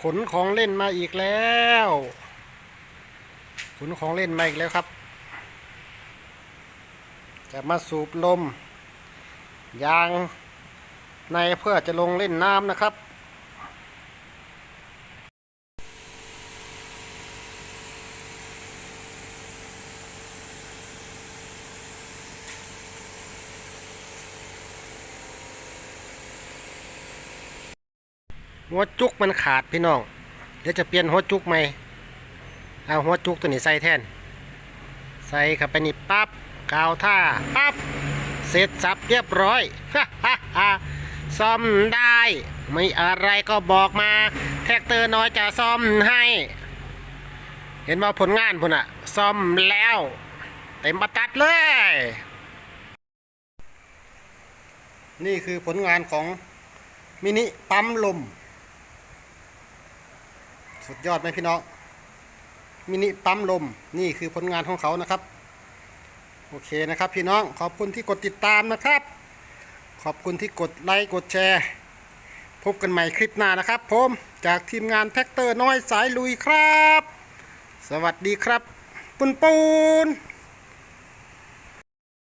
ขนของเล่นมาอีกแล้ว ขนของเล่นมาอีกแล้วครับ จะมาสูบลม ยางในเพื่อจะลงเล่นน้ำนะครับ หัวจุกมันขาดพี่น้อง เดี๋ยวจะเปลี่ยนหัวจุกใหม่ เอาหัวจุกตัวนี้ใส่แทน ใส่เข้าไปนี่ปั๊บกาวท่าปั๊บเสร็จสับเรียบร้อยฮ่าฮ่าฮ่าซ่อมได้ ไม่อะไรก็บอกมา แท็กเตอร์น้อยจะซ่อมให้ เห็นว่าผลงานพุ่นอะซ่อมแล้ว เต็มบัตัดเลย นี่คือผลงานของมินิปั๊มลม สุดยอดไหมพี่น้องมินิปั๊มลมนี่คือผลงานของเขานะครับ โอเคนะครับพี่น้องขอบคุณที่กดติดตามนะครับ ขอบคุณที่กดไลค์กดแชร์ พบกันใหม่คลิปหน้านะครับผมจากทีมงานแท็กเตอร์น้อยสายลุยครับ สวัสดีครับ ปุนปูน